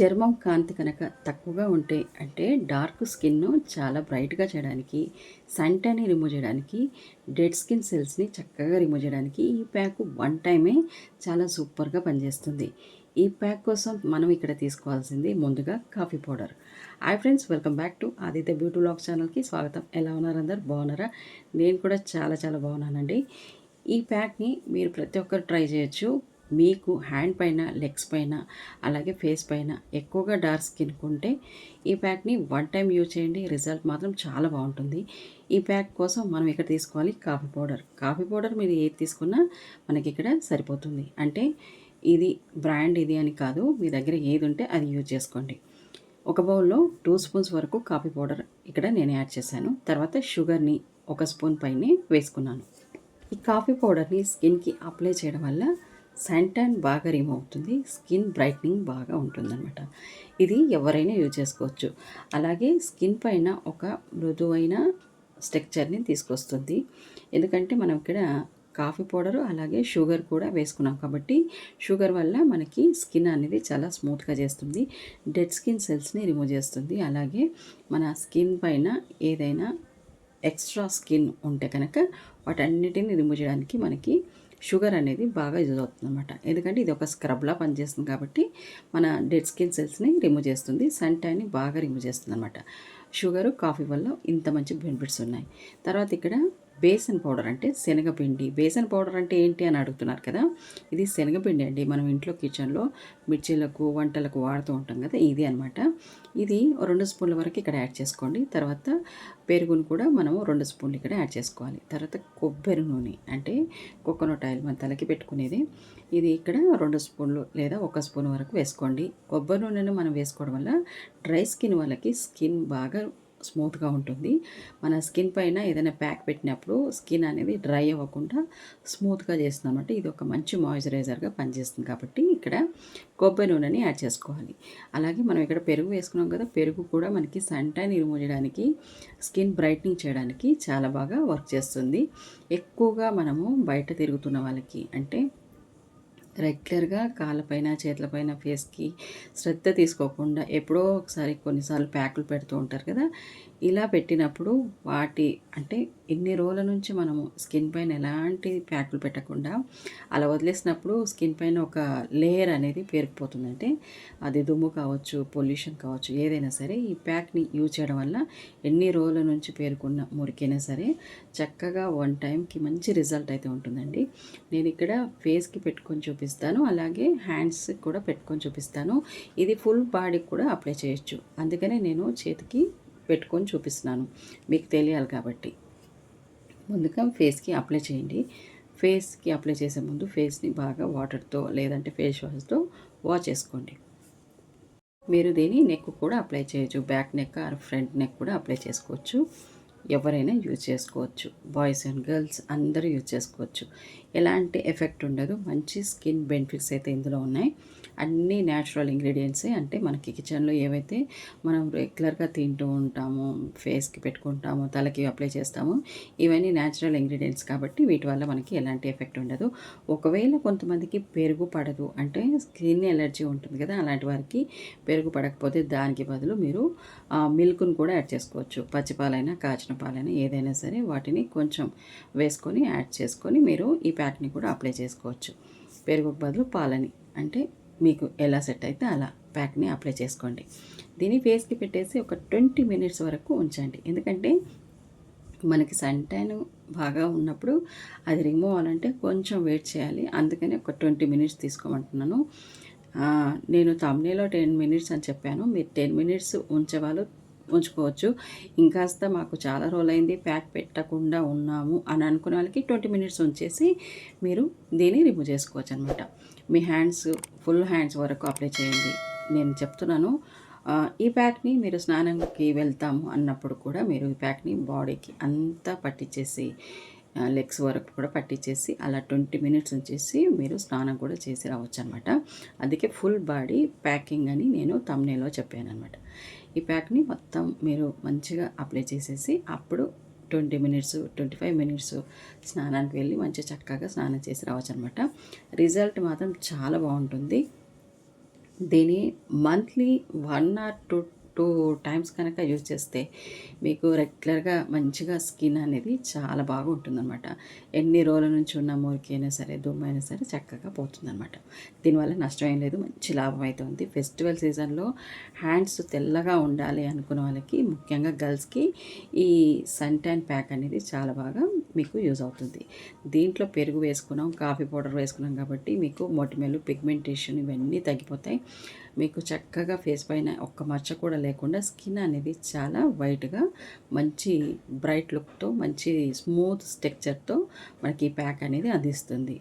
చర్మం కాంతి కనుక తక్కువగా ఉంటే అంటే డార్క్ స్కిన్ను చాలా బ్రైట్గా చేయడానికి సంటని రిమూవ్ చేయడానికి డెడ్ స్కిన్ సెల్స్ని చక్కగా రిమూవ్ చేయడానికి ఈ ప్యాక్ వన్ టైమే చాలా సూపర్గా పనిచేస్తుంది. ఈ ప్యాక్ కోసం మనం ఇక్కడ తీసుకోవాల్సింది ముందుగా coffee powder. Hi friends welcome back to Aditya beauty blog ఛానల్కి స్వాగతం. ఎలా ఉన్నారు అందరు? బాగున్నారా? నేను కూడా చాలా చాలా బాగున్నానండి. ఈ ప్యాక్ని మీరు ప్రతి ఒక్కరు ట్రై చేయొచ్చు. మీకు హ్యాండ్ పైన లెగ్స్ పైన అలాగే ఫేస్ పైన ఎక్కువగా డార్క్ స్కిన్ ఉంటే ఈ ప్యాక్ని వన్ టైం యూజ్ చేయండి. రిజల్ట్ మాత్రం చాలా బాగుంటుంది. ఈ ప్యాక్ కోసం మనం ఇక్కడ తీసుకోవాలి కాఫీ పౌడర్. కాఫీ పౌడర్ మీరు ఏది తీసుకున్నా మనకి ఇక్కడ సరిపోతుంది. అంటే ఇది బ్రాండ్ ఇది అని కాదు. మీ దగ్గర ఏది ఉంటే అది యూజ్ చేసుకోండి. ఒక బౌల్లో టూ స్పూన్స్ వరకు కాఫీ పౌడర్ ఇక్కడ నేను యాడ్ చేశాను. తర్వాత షుగర్ని ఒక స్పూన్ పైనే వేసుకున్నాను. ఈ కాఫీ పౌడర్ని స్కిన్కి అప్లై చేయడం వల్ల సన్ బాగా రిమూవ్ అవుతుంది స్కిన్ బ్రైట్నింగ్ బాగా ఉంటుందన్నమాట. ఇది ఎవరైనా యూజ్ చేసుకోవచ్చు. అలాగే స్కిన్ పైన ఒక మృదువైన స్ట్రక్చర్ని తీసుకొస్తుంది. ఎందుకంటే మనం ఇక్కడ కాఫీ పౌడరు అలాగే షుగర్ కూడా వేసుకున్నాం కాబట్టి షుగర్ వల్ల మనకి స్కిన్ అనేది చాలా స్మూత్గా చేస్తుంది. డెడ్ స్కిన్ సెల్స్ని రిమూవ్ చేస్తుంది. అలాగే మన స్కిన్ పైన ఏదైనా ఎక్స్ట్రా స్కిన్ ఉంటే కనుక వాటన్నిటిని రిమూవ్ చేయడానికి మనకి షుగర్ అనేది బాగా యూజ్ అవుతుంది అనమాట ఎందుకంటే ఇది ఒక స్క్రబ్లా పనిచేస్తుంది కాబట్టి మన డెడ్ స్కిన్ సెల్స్ని రిమూవ్ చేస్తుంది సన్ టైన్ని బాగా రిమూవ్ చేస్తుంది అనమాట షుగరు కాఫీ వల్ల ఇంత మంచి బెనిఫిట్స్ ఉన్నాయి. తర్వాత ఇక్కడ బేసన్ పౌడర్ అంటే శనగపిండి. బేసన్ పౌడర్ అంటే ఏంటి అని అడుగుతున్నారు కదా? ఇది శనగపిండి అండి. మనం ఇంట్లో కిచెన్లో మిర్చీలకు వంటలకు వాడుతూ ఉంటాం కదా? ఇది అనమాట ఇది రెండు స్పూన్ల వరకు ఇక్కడ యాడ్ చేసుకోండి. తర్వాత పెరుగును కూడా మనము రెండు స్పూన్లు ఇక్కడ యాడ్ చేసుకోవాలి. తర్వాత కొబ్బరి నూనె అంటే కోకోనట్ ఆయిల్ మన తలకి పెట్టుకునేది. ఇది ఇక్కడ రెండు స్పూన్లు లేదా ఒక స్పూన్ వరకు వేసుకోండి. కొబ్బరి నూనెను మనం వేసుకోవడం వల్ల డ్రై స్కిన్ వాళ్ళకి స్కిన్ బాగా స్మూత్గా ఉంటుంది. మన స్కిన్ పైన ఏదైనా ప్యాక్ పెట్టినప్పుడు స్కిన్ అనేది డ్రై అవ్వకుండా స్మూత్గా చేస్తుంది ఇది ఒక మంచి మాయిశ్చరైజర్గా పనిచేస్తుంది. కాబట్టి ఇక్కడ కొబ్బరి నూనెని యాడ్ చేసుకోవాలి. అలాగే మనం ఇక్కడ పెరుగు వేసుకున్నాం కదా పెరుగు కూడా మనకి సంటైన్ రిమూవ్ చేయడానికి స్కిన్ బ్రైట్నింగ్ చేయడానికి చాలా బాగా వర్క్ చేస్తుంది. ఎక్కువగా మనము బయట తిరుగుతున్న వాళ్ళకి అంటే రెగ్యులర్గా కాళ్ళపైన చేతులపైన ఫేస్కి శ్రద్ధ తీసుకోకుండా ఎప్పుడో ఒకసారి కొన్నిసార్లు ప్యాకులు పెడుతూ ఉంటారు కదా ఇలా పెట్టినప్పుడు వాటి అంటే ఎన్ని రోజుల నుంచి మనము స్కిన్ పైన ఎలాంటి ప్యాకులు పెట్టకుండా అలా వదిలేసినప్పుడు స్కిన్ పైన ఒక లేయర్ అనేది పేరుకుపోతుంది. అంటే అది దుమ్ము కావచ్చు పొల్యూషన్ కావచ్చు ఏదైనా సరే ఈ ప్యాక్ని యూజ్ చేయడం వల్ల ఎన్ని రోజుల నుంచి పేరుకున్న మురికైనా సరే చక్కగా వన్ టైంకి మంచి రిజల్ట్ అయితే ఉంటుందండి. నేను ఇక్కడ ఫేస్కి పెట్టుకొని చూపిస్తాను అలాగే హ్యాండ్స్ కూడా పెట్టుకొని చూపిస్తాను. ఇది ఫుల్ బాడీకి కూడా అప్లై చేయొచ్చు. అందుకనే నేను చేతికి పెట్టుకొని చూపిస్తున్నాను. మీకు తెలియాలి కాబట్టి. ముందుగా ఫేస్కి అప్లై చేయండి. ఫేస్కి అప్లై చేసే ముందు ఫేస్ని బాగా వాటర్తో లేదంటే ఫేస్ వాష్తో వాష్ చేసుకోండి. మీరు దీన్ని నెక్ కూడా అప్లై చేయొచ్చు. Back neck or front neck కూడా అప్లై చేసుకోవచ్చు. ఎవరైనా యూజ్ చేసుకోవచ్చు. బాయ్స్ అండ్ గర్ల్స్ అందరూ యూజ్ చేసుకోవచ్చు. ఎలాంటి ఎఫెక్ట్ ఉండదు. మంచి స్కిన్ బెనిఫిట్స్ అయితే ఇందులో ఉన్నాయి. అన్నీ న్యాచురల్ ఇంగ్రీడియంట్సే. అంటే మనకి కిచెన్లో ఏవైతే మనం రెగ్యులర్గా తింటూ ఉంటామో ఫేస్కి పెట్టుకుంటామో తలకి అప్లై చేస్తామో ఇవన్నీ న్యాచురల్ ఇంగ్రీడియంట్స్ కాబట్టి వీటి వల్ల మనకి ఎలాంటి ఎఫెక్ట్ ఉండదు. ఒకవేళ కొంతమందికి పెరుగు పడదు అంటే స్కిన్ ఎలర్జీ ఉంటుంది కదా అలాంటి వారికి పెరుగు పడకపోతే దానికి బదులు మీరు మిల్క్ను కూడా యాడ్ చేసుకోవచ్చు. పచ్చిపాలైనా కాచిన పాలని ఏదైనా సరే వాటిని కొంచెం వేసుకొని యాడ్ చేసుకొని మీరు ఈ ప్యాక్ని కూడా అప్లై చేసుకోవచ్చు. పెరుగు బదులు పాలని అంటే మీకు ఎలా సెట్ అయితే అలా ప్యాక్ని అప్లై చేసుకోండి. దీన్ని ఫేస్కి పెట్టేసి ఒక ట్వంటీ మినిట్స్ వరకు ఉంచండి. ఎందుకంటే మనకి సంటైన్ బాగా ఉన్నప్పుడు అది రిమూవ్ అవ్వాలంటే కొంచెం వెయిట్ చేయాలి. అందుకని ఒక ట్వంటీ మినిట్స్ తీసుకోమంటున్నాను. నేను తమ్నేలో టెన్ మినిట్స్ అని చెప్పాను. మీరు టెన్ మినిట్స్ ఉంచేవాళ్ళు ఉంచుకోవచ్చు ఇంకాస్త మాకు చాలా రోజులైంది ప్యాక్ పెట్టకుండా ఉన్నాము అని అనుకునే వాళ్ళకి ట్వంటీ మినిట్స్ ఉంచేసి మీరు దీన్ని రిమూవ్ చేసుకోవచ్చు అనమాట మీ హ్యాండ్స్ ఫుల్ హ్యాండ్స్ వరకు అప్లై చేయండి. నేను చెప్తున్నాను ఈ ప్యాక్ని మీరు స్నానంకి వెళ్తాము అన్నప్పుడు కూడా మీరు ఈ ప్యాక్ని బాడీకి అంతా పట్టించేసి లెగ్స్ వరకు కూడా పట్టించేసి అలా ట్వంటీ మినిట్స్ ఉంచేసి మీరు స్నానం కూడా చేసి రావచ్చు అనమాట అందుకే ఫుల్ బాడీ ప్యాకింగ్ అని నేను తమ్నేలో చెప్పాను అనమాట ఈ ప్యాక్ని మొత్తం మీరు మంచిగా అప్లై చేసేసి అప్పుడు twenty minutes twenty five minutes స్నానానికి వెళ్ళి మంచిగా చక్కగా స్నానం చేసి రావచ్చు అనమాట రిజల్ట్ మాత్రం చాలా బాగుంటుంది. దీన్ని monthly one or two two times కనుక యూజ్ చేస్తే మీకు రెగ్యులర్గా మంచిగా స్కిన్ అనేది చాలా బాగా ఉంటుందన్నమాట ఎన్ని రోజుల నుంచి ఉన్న మురికైనా అయినా సరే దుమ్ము అయినా సరే చక్కగా పోతుందన్నమాట. దీనివల్ల నష్టం ఏం లేదు మంచి లాభం అయితే ఉంది. ఫెస్టివల్ సీజన్లో హ్యాండ్స్ తెల్లగా ఉండాలి అనుకున్న వాళ్ళకి ముఖ్యంగా గర్ల్స్కి ఈ సన్ ట్యాన్ ప్యాక్ అనేది చాలా బాగా మీకు యూజ్ అవుతుంది. దీంట్లో పెరుగు వేసుకున్నాం కాఫీ పౌడర్ వేసుకున్నాం కాబట్టి మీకు మొటిమలు పిగ్మెంటేషన్ ఇవన్నీ తగ్గిపోతాయి. మీకు చక్కగా ఫేస్ పైన ఒక్క మచ్చ కూడా లేకుండా స్కిన్ అనేది చాలా వైట్గా మంచి బ్రైట్ లుక్తో మంచి స్మూత్ స్ట్రక్చర్తో మనకి ఈ ప్యాక్ అనేది అందిస్తుంది.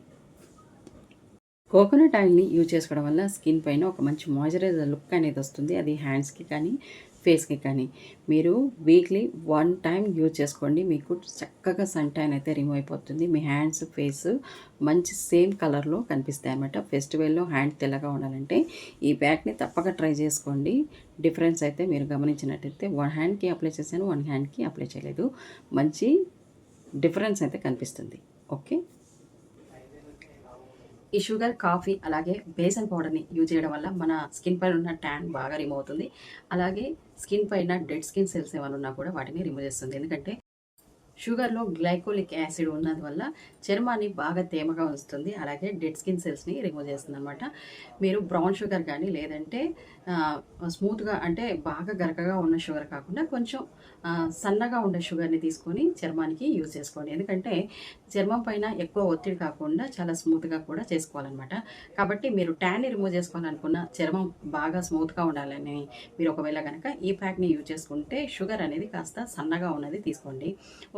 కోకోనట్ ఆయిల్ని యూజ్ చేసుకోవడం వల్ల స్కిన్ పైన ఒక మంచి మాయిశ్చరైజర్ లుక్ అనేది వస్తుంది. అది హ్యాండ్స్కి కానీ ఫేస్కి కానీ. మీరు వీక్లీ వన్ టైం యూజ్ చేసుకోండి. మీకు చక్కగా సన్ టైన్ అయితే రిమూవ్ అయిపోతుంది. మీ హ్యాండ్స్ ఫేస్ మంచి సేమ్ కలర్లో కనిపిస్తాయి అనమాట ఫెస్టివల్లో హ్యాండ్ తెల్లగా ఉండాలంటే ఈ బ్యాగ్ని తప్పక ట్రై చేసుకోండి. డిఫరెన్స్ అయితే మీరు గమనించినట్టయితే వన్ హ్యాండ్కి అప్లై చేశాను వన్ హ్యాండ్కి అప్లై చేయలేదు. మంచి డిఫరెన్స్ అయితే కనిపిస్తుంది. ఓకే? ఈ షుగర్ కాఫీ అలాగే బేసన్ పౌడర్ని యూజ్ చేయడం వల్ల మన స్కిన్ పైన ఉన్న ట్యాన్ బాగా రిమూవ్ అవుతుంది. అలాగే స్కిన్ పైన డెడ్ స్కిన్ సెల్స్ ఏమైనా ఉన్నా కూడా వాటిని రిమూవ్ చేస్తుంది. ఎందుకంటే షుగర్లో గ్లైకోలిక్ యాసిడ్ ఉన్నది వల్ల చర్మాన్ని బాగా తేమగా ఉంచుతుంది. అలాగే డెడ్ స్కిన్ సెల్స్ని రిమూవ్ చేస్తుంది అనమాట మీరు బ్రౌన్ షుగర్ కానీ లేదంటే స్మూత్గా అంటే బాగా గరకగా ఉన్న షుగర్ కాకుండా కొంచెం సన్నగా ఉండే షుగర్ని తీసుకొని చర్మానికి యూజ్ చేసుకోండి. ఎందుకంటే చర్మం పైన ఎక్కువ ఒత్తిడి కాకుండా చాలా స్మూత్గా కూడా చేసుకోవాలన్నమాట. కాబట్టి మీరు ట్యాన్ని రిమూవ్ చేసుకోవాలనుకున్న చర్మం బాగా స్మూత్గా ఉండాలని మీరు ఒకవేళ కనుక ఈ ప్యాక్ని యూజ్ చేసుకుంటే షుగర్ అనేది కాస్త సన్నగా ఉన్నది తీసుకోండి.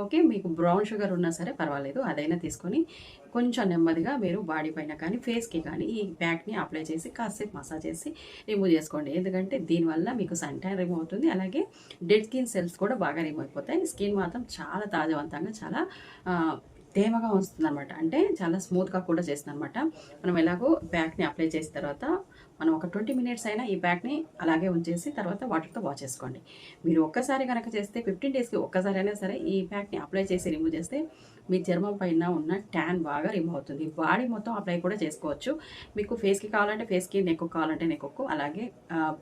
ఓకే? మీకు బ్రౌన్ షుగర్ ఉన్నా సరే పర్వాలేదు. అదైనా తీసుకొని కొంచెం నెమ్మదిగా మీరు బాడీ పైన కానీ ఫేస్కి కానీ ఈ ప్యాక్ని అప్లై చేసి కాసేపు మసాజ్ చేసి రిమూవ్ చేసుకోండి. ఎందుకంటే దీనివల్ల మీకు సన్ ట్యాన్ రిమూవ్ అవుతుంది. అలాగే డెడ్ స్కిన్ సెల్స్ కూడా బాగా రిమూవ్ అయిపోతాయి. స్కిన్ మాత్రం చాలా తాజావంతంగా చాలా తేమగా వస్తుంది అనమాట అంటే చాలా స్మూత్గా కూడా చేస్తుంది అనమాట మనం ఎలాగో ప్యాక్ని అప్లై చేసిన తర్వాత మనం ఒక ట్వంటీ మినిట్స్ అయినా ఈ ప్యాక్ని అలాగే ఉంచేసి తర్వాత వాటర్తో వాష్ చేసుకోండి. మీరు ఒక్కసారి కనుక చేస్తే ఫిఫ్టీన్ డేస్కి ఒక్కసారి అయినా సరే ఈ ప్యాక్ని అప్లై చేసి రిమూవ్ చేస్తే మీ చర్మం పైన ఉన్న ట్యాన్ బాగా రిమూవ్ అవుతుంది. బాడీ మొత్తం అప్లై కూడా చేసుకోవచ్చు. మీకు ఫేస్కి కావాలంటే ఫేస్కి నెక్కు కావాలంటే నెక్కు అలాగే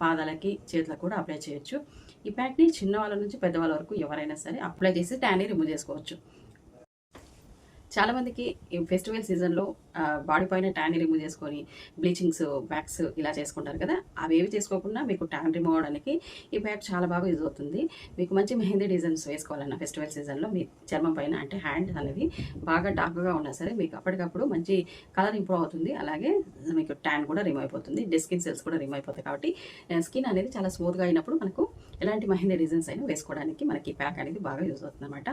పాదాలకి చేతులకు కూడా అప్లై చేయొచ్చు. ఈ ప్యాక్ని చిన్నవాళ్ళ నుంచి పెద్దవాళ్ళ వరకు ఎవరైనా సరే అప్లై చేసి ట్యాన్ని రిమూవ్ చేసుకోవచ్చు. చాలామందికి ఫెస్టివల్ సీజన్లో బాడీ పైన ట్యాన్ రిమూవ్ చేసుకొని బ్లీచింగ్స్ బ్యాగ్స్ ఇలా చేసుకుంటారు కదా అవి ఏవి చేసుకోకుండా మీకు ట్యాన్ రిమూవ్ అవడానికి ఈ బ్యాగ్ చాలా బాగా యూజ్ అవుతుంది. మీకు మంచి మెహందీ డిజైన్స్ వేసుకోవాలన్న ఫెస్టివల్ సీజన్లో మీ చర్మం పైన అంటే హ్యాండ్ అనేది బాగా డార్క్గా ఉన్నా సరే మీకు అప్పటికప్పుడు మంచి కలర్ ఇంప్రూవ్ అవుతుంది. అలాగే మీకు ట్యాన్ కూడా రిమూవ్ అయిపోతుంది. స్కిన్ సెల్స్ కూడా రిమూవ్ అయిపోతాయి కాబట్టి స్కిన్ అనేది చాలా స్మూత్గా అయినప్పుడు మనకు ఎలాంటి మెహందీ డిజైన్స్ అయినా వేసుకోవడానికి మనకి ప్యాక్ అనేది బాగా యూజ్ అవుతుంది అనమాట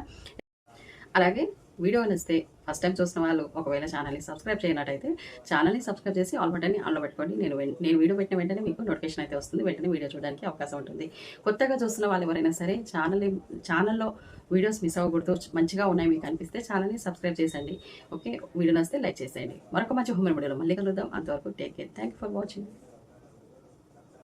అలాగే వీడియో నచ్చితే ఫస్ట్ టైం చూసిన వాళ్ళు ఒకవేళ ఛానల్ని సబ్స్క్రైబ్ చేయనట్టయితే ఛానల్ని సబ్స్క్రైబ్ చేసి ఆల్ బటన్ని ఆన్లో పెట్టుకోండి. నేను నేను వీడియో పెట్టిన వెంటనే మీకు నోటిఫికేషన్ అయితే వస్తుంది. వెంటనే వీడియో చూడడానికి అవకాశం ఉంటుంది. కొత్తగా చూస్తున్న వాళ్ళు ఎవరైనా సరే ఛానల్ని ఛానల్లో వీడియోస్ మిస్ అవ్వకూడదు. మంచిగా ఉన్నాయి మీకు అనిపిస్తే ఛానల్ని సబ్స్క్రైబ్ చేసండి ఓకే? వీడియో నచ్చితే లైక్ చేసేయండి. మరొక మంచి హోమ్ వీడియోలో మళ్ళీ కలుద్దాం. అంతవరకు take care. Thank for watching.